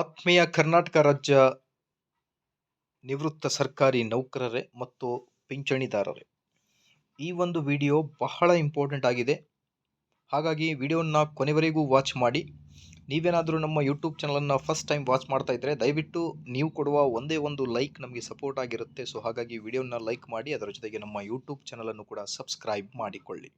ಆತ್ಮೀಯ ಕರ್ನಾಟಕ ರಾಜ್ಯ ನಿವೃತ್ತ ಸರ್ಕಾರಿ ನೌಕರರೇ ಮತ್ತು ಪಿಂಚಣಿದಾರರೇ. ಈ ಒಂದು ವಿಡಿಯೋ ಬಹಳ ಇಂಪಾರ್ಟೆಂಟ್ ಆಗಿದೆ. ಹಾಗಾಗಿ ವಿಡಿಯೋನ ಕೊನೆವರೆಗೂ ವಾಚ್ ಮಾಡಿ. ನೀವೇನಾದರೂ ನಮ್ಮ ಯೂಟ್ಯೂಬ್ ಚಾನಲನ್ನು ಫಸ್ಟ್ ಟೈಮ್ ವಾಚ್ ಮಾಡ್ತಾ ಇದ್ದರೆ ದಯವಿಟ್ಟು ನೀವು ಕೊಡುವ ಒಂದೇ ಒಂದು ಲೈಕ್ ನಮಗೆ ಸಪೋರ್ಟ್ ಆಗಿರುತ್ತೆ. ಸೊ ಹಾಗಾಗಿ ವಿಡಿಯೋನ ಲೈಕ್ ಮಾಡಿ, ಅದರ ಜೊತೆಗೆ ನಮ್ಮ ಯೂಟ್ಯೂಬ್ ಚಾನಲನ್ನು ಕೂಡ ಸಬ್ಸ್ಕ್ರೈಬ್ ಮಾಡಿಕೊಳ್ಳಿ.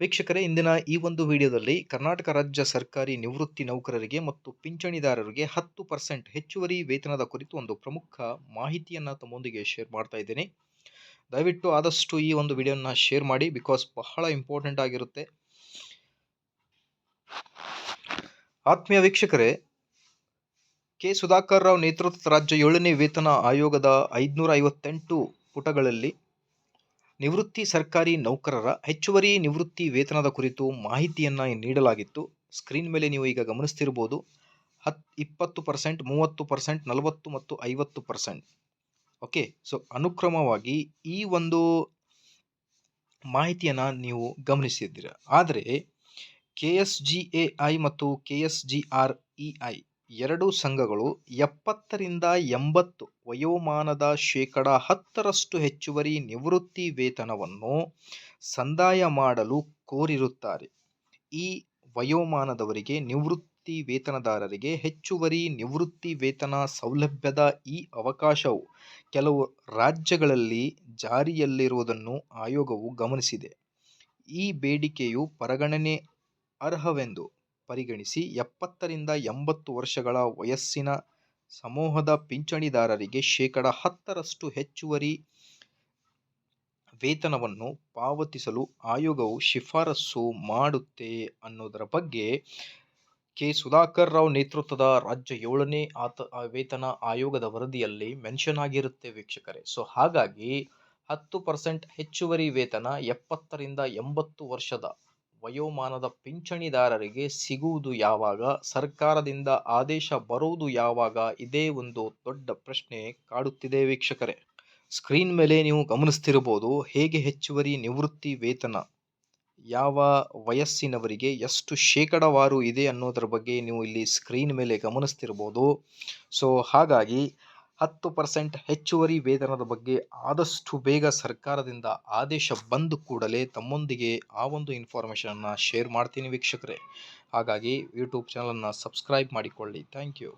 ವೀಕ್ಷಕರೇ, ಇಂದಿನ ಈ ಒಂದು ವಿಡಿಯೋದಲ್ಲಿ ಕರ್ನಾಟಕ ರಾಜ್ಯ ಸರ್ಕಾರಿ ನಿವೃತ್ತಿ ನೌಕರರಿಗೆ ಮತ್ತು ಪಿಂಚಣಿದಾರರಿಗೆ ಹತ್ತು ಪರ್ಸೆಂಟ್ ಹೆಚ್ಚುವರಿ ವೇತನದ ಕುರಿತು ಒಂದು ಪ್ರಮುಖ ಮಾಹಿತಿಯನ್ನು ತಮ್ಮೊಂದಿಗೆ ಶೇರ್ ಮಾಡ್ತಾ ಇದ್ದೀನಿ. ದಯವಿಟ್ಟು ಆದಷ್ಟು ಈ ಒಂದು ವಿಡಿಯೋನ ಶೇರ್ ಮಾಡಿ, ಬಿಕಾಸ್ ಬಹಳ ಇಂಪಾರ್ಟೆಂಟ್ ಆಗಿರುತ್ತೆ. ಆತ್ಮೀಯ ವೀಕ್ಷಕರೇ, ಕೆ. ಸುಧಾಕರ್ ರಾವ್ ನೇತೃತ್ವದ ರಾಜ್ಯ ಏಳನೇ ವೇತನ ಆಯೋಗದ ಐದುನೂರ ಐವತ್ತೆಂಟು ಪುಟಗಳಲ್ಲಿ ನಿವೃತ್ತಿ ಸರ್ಕಾರಿ ನೌಕರರ ಹೆಚ್ಚುವರಿ ನಿವೃತ್ತಿ ವೇತನದ ಕುರಿತು ಮಾಹಿತಿಯನ್ನು ನೀಡಲಾಗಿತ್ತು. ಸ್ಕ್ರೀನ್ ಮೇಲೆ ನೀವು ಈಗ ಗಮನಿಸ್ತಿರ್ಬೋದು. ಹತ್, ಇಪ್ಪತ್ತು ಪರ್ಸೆಂಟ್, ಮೂವತ್ತು ಪರ್ಸೆಂಟ್, ನಲವತ್ತು ಮತ್ತು ಐವತ್ತು ಪರ್ಸೆಂಟ್. ಓಕೆ, ಸೊ ಅನುಕ್ರಮವಾಗಿ ಈ ಒಂದು ಮಾಹಿತಿಯನ್ನು ನೀವು ಗಮನಿಸಿದ್ದೀರ. ಆದರೆ, K S G A I ಮತ್ತು K S G R E I ಎರಡೂ ಸಂಘಗಳು ಎಪ್ಪತ್ತರಿಂದ ಎಂಬತ್ತು ವಯೋಮಾನದ ಶೇಕಡ ಹತ್ತರಷ್ಟು ಹೆಚ್ಚುವರಿ ನಿವೃತ್ತಿ ವೇತನವನ್ನು ಸಂದಾಯ ಮಾಡಲು ಕೋರಿರುತ್ತಾರೆ. ಈ ವಯೋಮಾನದವರಿಗೆ ನಿವೃತ್ತಿ ವೇತನದಾರರಿಗೆ ಹೆಚ್ಚುವರಿ ನಿವೃತ್ತಿ ವೇತನ ಸೌಲಭ್ಯದ ಈ ಅವಕಾಶವು ಕೆಲವು ರಾಜ್ಯಗಳಲ್ಲಿ ಜಾರಿಯಲ್ಲಿರುವುದನ್ನು ಆಯೋಗವು ಗಮನಿಸಿದೆ. ಈ ಬೇಡಿಕೆಯು ಪರಗಣನೆ ಅರ್ಹವೆಂದು ಪರಿಗಣಿಸಿ ಎಪ್ಪತ್ತರಿಂದ ಎಂಬತ್ತು ವರ್ಷಗಳ ವಯಸ್ಸಿನ ಸಮೂಹದ ಪಿಂಚಣಿದಾರರಿಗೆ ಶೇಕಡ ಹತ್ತರಷ್ಟು ಹೆಚ್ಚುವರಿ ವೇತನವನ್ನು ಪಾವತಿಸಲು ಆಯೋಗವು ಶಿಫಾರಸು ಮಾಡುತ್ತೆ ಅನ್ನೋದರ ಬಗ್ಗೆ ಕೆ. ಸುಧಾಕರ್ ರಾವ್ ನೇತೃತ್ವದ ರಾಜ್ಯ ಏಳನೇ ಆತ ವೇತನ ಆಯೋಗದ ವರದಿಯಲ್ಲಿ ಮೆನ್ಷನ್ ಆಗಿರುತ್ತೆ ವೀಕ್ಷಕರೇ. ಸೊ, ಹಾಗಾಗಿ ಹತ್ತು ಪರ್ಸೆಂಟ್ ಹೆಚ್ಚುವರಿ ವೇತನ ಎಪ್ಪತ್ತರಿಂದ ಎಂಬತ್ತು ವರ್ಷದ ವಯೋಮಾನದ ಪಿಂಚಣಿದಾರರಿಗೆ ಸಿಗುವುದು ಯಾವಾಗ? ಸರ್ಕಾರದಿಂದ ಆದೇಶ ಬರುವುದು ಯಾವಾಗ? ಇದೇ ಒಂದು ದೊಡ್ಡ ಪ್ರಶ್ನೆ ಕಾಡುತ್ತಿದೆ ವೀಕ್ಷಕರೇ. ಸ್ಕ್ರೀನ್ ಮೇಲೆ ನೀವು ಗಮನಿಸ್ತಿರಬಹುದು, ಹೇಗೆ ಹೆಚ್ಚುವರಿ ನಿವೃತ್ತಿ ವೇತನ? ಯಾವ ವಯಸ್ಸಿನವರಿಗೆ ಎಷ್ಟು ಶೇಕಡವಾರು ಇದೆ ಅನ್ನೋದರ ಬಗ್ಗೆ ನೀವು ಇಲ್ಲಿ ಸ್ಕ್ರೀನ್ ಮೇಲೆ ಗಮನಿಸ್ತಿರ್ಬೋದು ಸೊ ಹಾಗಾಗಿ ಹತ್ತು ಪರ್ಸೆಂಟ್ ಹೆಚ್ಚುವರಿ ವೇತನದ ಬಗ್ಗೆ ಆದಷ್ಟು ಬೇಗ ಸರ್ಕಾರದಿಂದ ಆದೇಶ ಬಂದ ಕೂಡಲೇ ತಮ್ಮೊಂದಿಗೆ ಆ ಒಂದು ಇನ್ಫಾರ್ಮೇಷನನ್ನು ಶೇರ್ ಮಾಡ್ತೀನಿ ವೀಕ್ಷಕರೇ. ಹಾಗಾಗಿ ಯೂಟ್ಯೂಬ್ ಚಾನಲನ್ನು ಸಬ್ಸ್ಕ್ರೈಬ್ ಮಾಡಿಕೊಳ್ಳಿ. Thank you